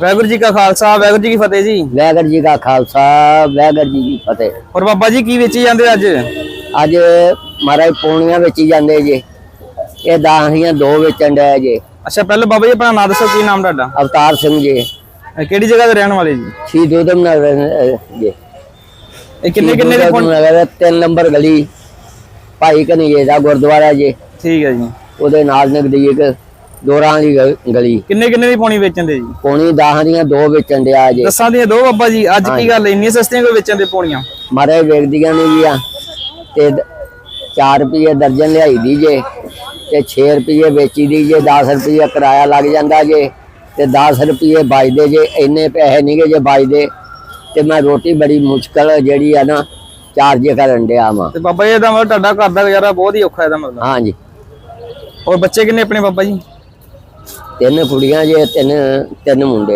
ਵਾਹਿਗੁਰੂ ਜੀ ਕਾ ਖਾਲਸਾ ਵਾਹਿਗੁਰੂ ਜੀ ਕੀ ਫਤਿਹ ਜੀ। ਵੈਗਰ ਜੀ ਦਾ ਖਾਲਸਾ ਵੈਗਰ ਜੀ ਕੀ ਫਤਿਹ। ਔਰ ਬਾਬਾ ਜੀ ਕੀ ਵੇਚੀ ਜਾਂਦੇ ਅੱਜ? ਅੱਜ ਮਹਾਰਾਜ ਪੌਣੀਆਂ ਵਿੱਚ ਜਾਂਦੇ ਜੇ। ਇਹ ਦਾਹੀਆਂ ਦੋ ਵੇਚਣ ਡਿਆ ਜੇ। ਅੱਛਾ ਪਹਿਲਾਂ ਬਾਬਾ ਜੀ ਆਪਣਾ ਨਾਮ ਦੱਸੋ ਕੀ ਨਾਮ ਤੁਹਾਡਾ? ਅਵਤਾਰ ਸਿੰਘ ਜੀ। ਇਹ ਕਿਹੜੀ ਜਗ੍ਹਾ ਦੇ ਰਹਿਣ ਵਾਲੇ ਜੀ? ਸ਼ਹੀਦ ਉਦਮ ਨਗਰ ਜੀ। ਇਹ ਕਿੰਨੇ ਕਿੰਨੇ ਦੇ ਫੋਨ ਨਗਰ ਤਿੰਨ ਨੰਬਰ ਗਲੀ ਭਾਈ ਕਨਈਏ ਦਾ ਗੁਰਦੁਆਰਾ ਜੀ। ਠੀਕ ਹੈ ਜੀ। ਉਹਦੇ ਨਾਲ ਨਜ਼ਦੀਕ ਦੋਰਾਂ ਵਾਲੀ ਗਲੀ ਕਿੰਨੇ ਕਿੰਨੇ ਦੀ ਪੌਣੀ ਵੇਚਣ ਦੇ ਜੀ? ਪੌਣੀ ਦਾਹਾਂ ਦੀਆਂ ਦੋ ਵੇਚਣ ਡਿਆ ਜੇ। ਦੱਸਾਂ ਦੀਆਂ ਦੋ ਬਾਬਾ ਜੀ ਅੱਜ ਕੀ ਗੱਲ ਇੰਨੀ ਸਸਤੀਆਂ ਕੋਈ ਵੇਚਣ ਦੇ ਪੌਣੀਆਂ? ਮਾਰੇ ਵੇਚਦੀਆਂ ਨੇ ਜੀ ਆ ਤੇ 4 ਰੁਪਏ ਦਰਜਨ ਲਿਆਈ ਦੀ ਜੇ। ਤੇ 6 ਰੁਪਏ ਵੇਚੀ ਦੀ ਜੇ 10 ਰੁਪਏ ਕਿਰਾਇਆ ਲੱਗ ਜਾਂਦਾ ਜੇ। ਤੇ 10 ਰੁਪਏ ਬਚਦੇ ਜੇ ਇੰਨੇ ਪੈਸੇ ਨਹੀਂਗੇ ਜੇ ਬਚਦੇ ਤੇ ਮੈਂ ਰੋਟੀ ਬੜੀ ਮੁਸ਼ਕਲ ਜਿਹੜੀ ਆ ਨਾ ਚਾਰਜ ਕਰਨ ਡਿਆ ਵਾਂ। ਤੇ ਬਾਬਾ ਜੀ ਇਹਦਾ ਮਤਲਬ ਤੁਹਾਡਾ ਘਰ ਦਾ ਗੁਜ਼ਾਰਾ ਬਹੁਤ ਹੀ ਔਖਾ ਇਹਦਾ ਮਤਲਬ। ਹਾਂਜੀ। ਔਰ ਬੱਚੇ ਕਿੰਨੇ ਆਪਣੇ ਬਾਬਾ ਜੀ? ਤਿੰਨ ਕੁੜੀਆਂ ਜੇ ਤਿੰਨ ਤਿੰਨ ਮੁੰਡੇ